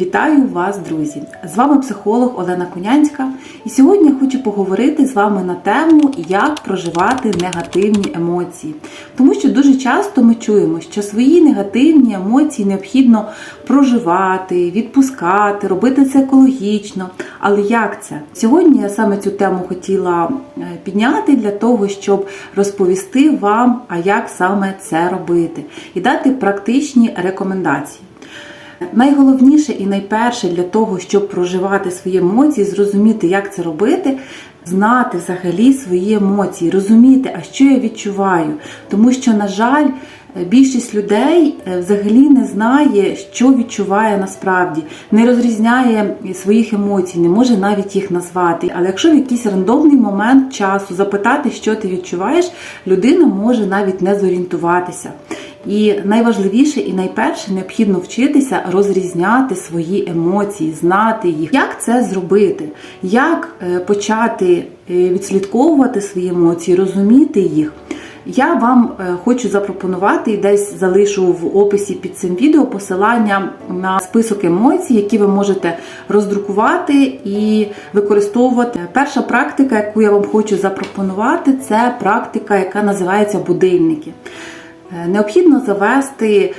Вітаю вас, друзі! З вами психолог Олена Конянська. І сьогодні я хочу поговорити з вами на тему, як проживати негативні емоції. Тому що дуже часто ми чуємо, що свої негативні емоції необхідно проживати, відпускати, робити це екологічно. Але як це? Сьогодні я саме цю тему хотіла е, підняти для того, щоб розповісти вам, а як саме це робити, і дати практичні рекомендації. Найголовніше і найперше для того, щоб проживати свої емоції, зрозуміти, як це робити, знати взагалі свої емоції, розуміти, а що я відчуваю. Тому що, на жаль, більшість людей е, взагалі не знає, що відчуває насправді, не розрізняє своїх емоцій, не може навіть їх назвати. Але якщо в якийсь рандомний момент часу запитати, що ти відчуваєш, людина може навіть не зорієнтуватися. І найважливіше і найперше необхідно вчитися розрізняти свої емоції, знати їх. Як це зробити? Як е, почати е, відслідковувати свої емоції, розуміти їх? Я вам е, хочу запропонувати і десь залишу в описі під цим відео посилання на список емоцій, які ви можете роздрукувати і використовувати. Перша практика, яку я вам хочу запропонувати, це практика, яка називається будильники. Необхідно завести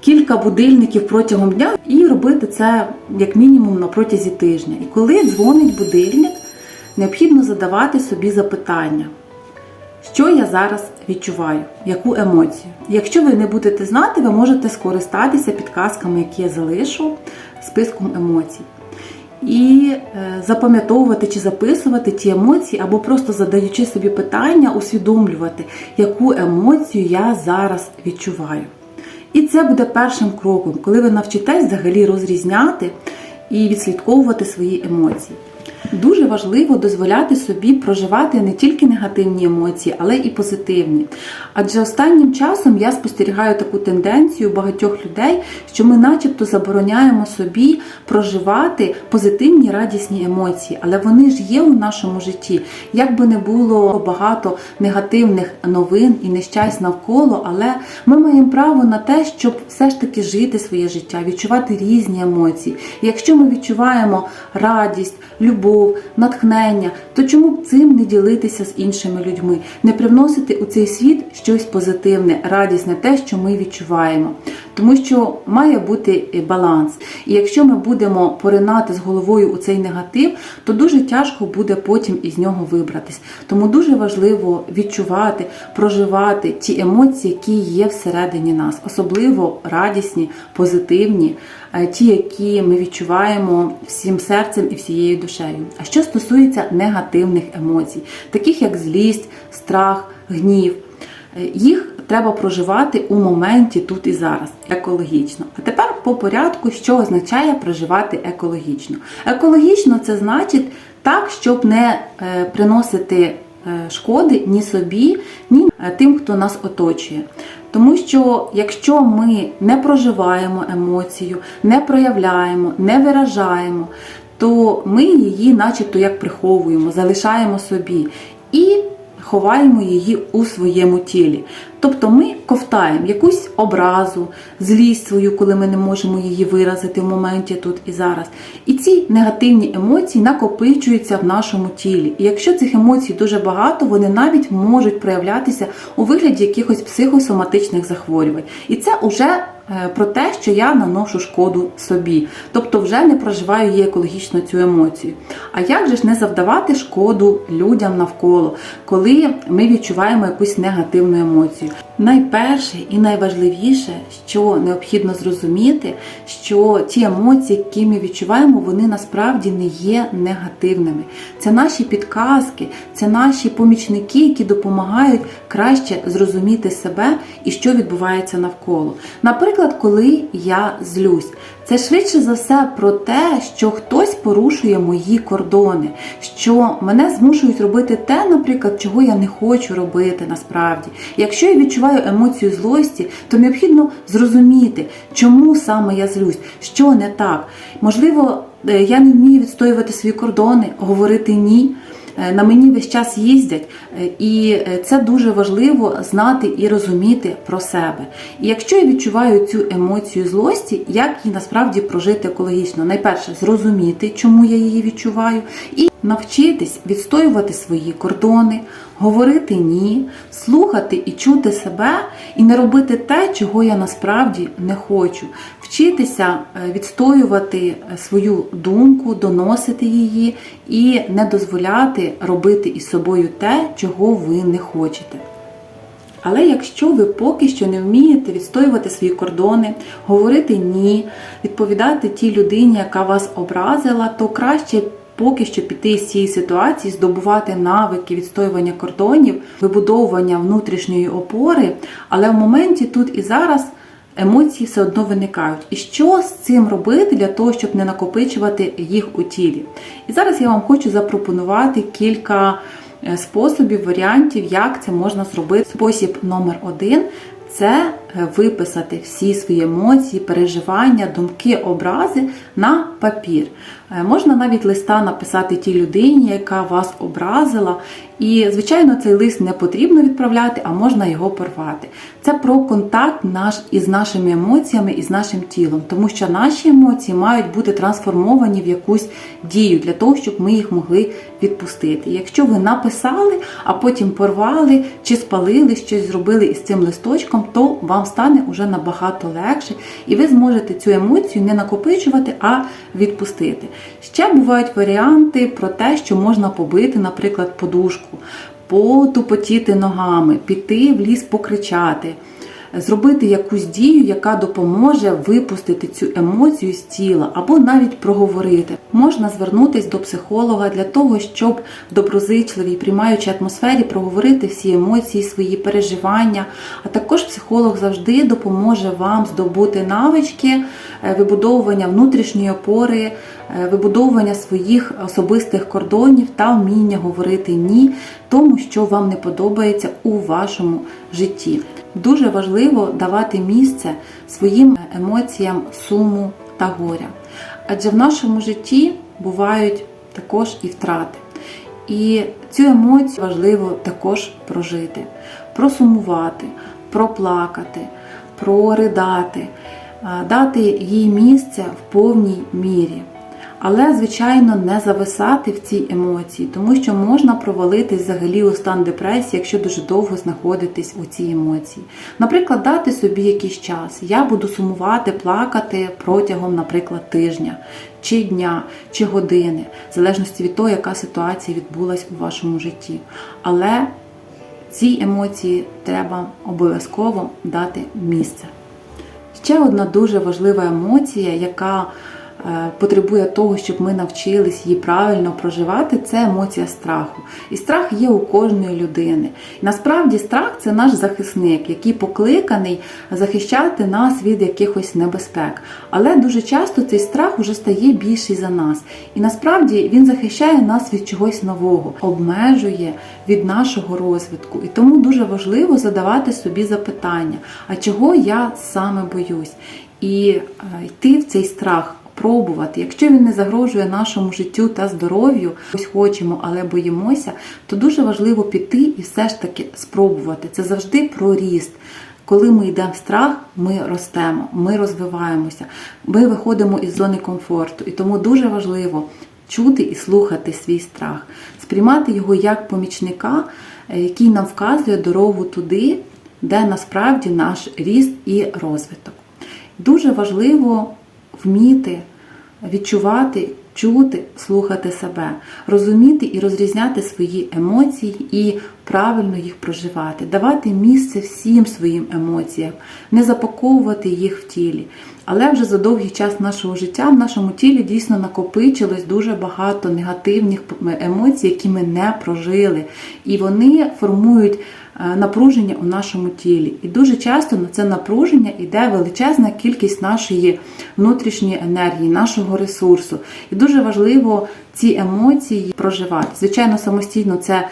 кілька будильників протягом дня і робити це як мінімум на протязі тижня. І коли дзвонить будильник, необхідно задавати собі запитання, що я зараз відчуваю, яку емоцію. Якщо ви не будете знати, ви можете скористатися підказками, які я залишу, списком емоцій. І запам'ятовувати чи записувати ті емоції, або просто задаючи собі питання, усвідомлювати, яку емоцію я зараз відчуваю. І це буде першим кроком, коли ви навчитесь взагалі розрізняти і відслідковувати свої емоції. Дуже важливо дозволяти собі проживати не тільки негативні емоції, але і позитивні. Адже останнім часом я спостерігаю таку тенденцію багатьох людей, що ми, начебто, забороняємо собі проживати позитивні радісні емоції, але вони ж є у нашому житті. Як би не було багато негативних новин і нещасть навколо, але ми маємо право на те, щоб все ж таки жити своє життя, відчувати різні емоції. І якщо ми відчуваємо радість, любов, натхнення, то чому б цим не ділитися з іншими людьми, не привносити у цей світ щось позитивне, радісне, те, що ми відчуваємо. Тому що має бути баланс. І якщо ми будемо поринати з головою у цей негатив, то дуже тяжко буде потім із нього вибратись. Тому дуже важливо відчувати, проживати ті емоції, які є всередині нас, особливо радісні, позитивні, ті, які ми відчуваємо всім серцем і всією душею. А що стосується негативних емоцій, таких як злість, страх, гнів, їх треба проживати у моменті тут і зараз, екологічно. А тепер по порядку, що означає проживати екологічно. Екологічно це значить так, щоб не приносити шкоди ні собі, ні тим, хто нас оточує. Тому що якщо ми не проживаємо емоцію, не проявляємо, не виражаємо, то ми її, начебто, як приховуємо, залишаємо собі і ховаємо її у своєму тілі. Тобто ми ковтаємо якусь образу, злість свою, коли ми не можемо її виразити в моменті тут і зараз. І ці негативні емоції накопичуються в нашому тілі. І якщо цих емоцій дуже багато, вони навіть можуть проявлятися у вигляді якихось психосоматичних захворювань. І це вже про те, що я наношу шкоду собі, тобто вже не проживаю її екологічно цю емоцію. А як же ж не завдавати шкоду людям навколо, коли ми відчуваємо якусь негативну емоцію? Найперше і найважливіше, що необхідно зрозуміти, що ті емоції, які ми відчуваємо, вони насправді не є негативними. Це наші підказки, це наші помічники, які допомагають краще зрозуміти себе і що відбувається навколо. Наприклад, коли я злюсь. Це швидше за все про те, що хтось порушує мої кордони, що мене змушують робити те, наприклад, чого я не хочу робити насправді. Якщо я відчуваю емоцію злості, то необхідно зрозуміти, чому саме я злюсь, що не так. Можливо, я не вмію відстоювати свої кордони, говорити ні. Е, на мені весь час їздять, е, і е, це дуже важливо знати і розуміти про себе. І якщо я відчуваю цю емоцію злості, як її насправді прожити екологічно? Найперше, зрозуміти, чому я її відчуваю, і навчитись відстоювати свої кордони, говорити ні, слухати і чути себе, і не робити те, чого я насправді не хочу. Вчитися відстоювати свою думку, доносити її і не дозволяти робити із собою те, чого ви не хочете. Але якщо ви поки що не вмієте відстоювати свої кордони, говорити ні, відповідати тій людині, яка вас образила, то краще поки що піти з цієї ситуації, здобувати навики відстоювання кордонів, вибудовування внутрішньої опори, але в моменті тут і зараз. Емоції все одно виникають. І що з цим робити для того, щоб не накопичувати їх у тілі? І зараз я вам хочу запропонувати кілька е, способів, варіантів, як це можна зробити. Спосіб номер один це виписати всі свої емоції, переживання, думки, образи на папір. Е, Можна навіть листа написати тій людині, яка вас образила. І, звичайно, цей лист не потрібно відправляти, а можна його порвати. Це про контакт наш із нашими емоціями і з нашим тілом, тому що наші емоції мають бути трансформовані в якусь дію для того, щоб ми їх могли відпустити. Якщо ви написали, а потім порвали чи спалили щось зробили із цим листочком, то вам стане уже набагато легше, і ви зможете цю емоцію не накопичувати, а відпустити. Ще бувають варіанти про те, що можна побити, наприклад, подушку, потупотіти ногами, піти в ліс покричати. Зробити якусь дію, яка допоможе випустити цю емоцію з тіла, або навіть проговорити. Можна звернутися до психолога для того, щоб в доброзичливій, приймаючій атмосфері проговорити всі емоції, свої переживання. А також психолог завжди допоможе вам здобути навички е, вибудовування внутрішньої опори, е, вибудовування своїх особистих кордонів та вміння говорити ні тому, що вам не подобається у вашому житті. Дуже важливо давати місце своїм емоціям суму та горя. Адже в нашому житті бувають також і втрати. І цю емоцію важливо також прожити, просумувати, проплакати, проридати, дати їй місце в повній мірі. Але, звичайно, не зависати в цій емоції, тому що можна провалитись взагалі у стан депресії, якщо дуже довго знаходитись у цій емоції. Наприклад, дати собі якийсь час. Я буду сумувати, плакати протягом, наприклад, тижня, чи дня, чи години, в залежності від того, яка ситуація відбулась у вашому житті. Але цій емоції треба обов'язково дати місце. Ще одна дуже важлива емоція, яка потребує того, щоб ми навчились її правильно проживати, це емоція страху. І страх є у кожної людини. І насправді страх це наш захисник, який покликаний захищати нас від якихось небезпек. Але дуже часто цей страх вже стає більший за нас. І насправді він захищає нас від чогось нового, обмежує від нашого розвитку. І тому дуже важливо задавати собі запитання, а чого я саме боюсь? І йти в цей страх пробувати. Якщо він не загрожує нашому життю та здоров'ю, ось хочемо, але боїмося, то дуже важливо піти і все ж таки спробувати. Це завжди про ріст. Коли ми йдемо в страх, ми ростемо, ми розвиваємося, ми виходимо із зони комфорту. І тому дуже важливо чути і слухати свій страх, сприймати його як помічника, який нам вказує дорогу туди, де насправді наш ріст і розвиток. Дуже важливо вміти відчувати, чути, слухати себе, розуміти і розрізняти свої емоції і правильно їх проживати, давати місце всім своїм емоціям, не запаковувати їх в тілі. Але вже за довгий час нашого життя в нашому тілі дійсно накопичилось дуже багато негативних емоцій, які ми не прожили. І вони формують напруження у нашому тілі. І дуже часто на це напруження йде величезна кількість нашої внутрішньої енергії, нашого ресурсу. І дуже важливо ці емоції проживати. Звичайно, самостійно це.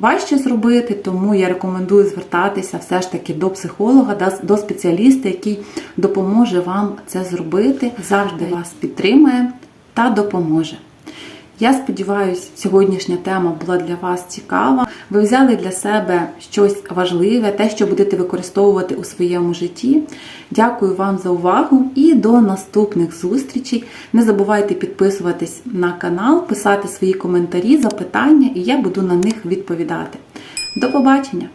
Важче зробити, тому я рекомендую звертатися все ж таки до психолога, до спеціаліста, який допоможе вам це зробити, завжди вас підтримає та допоможе. Я сподіваюся, сьогоднішня тема була для вас цікава. Ви взяли для себе щось важливе, те, що будете використовувати у своєму житті. Дякую вам за увагу і до наступних зустрічей. Не забувайте підписуватись на канал, писати свої коментарі, запитання, і я буду на них відповідати. До побачення!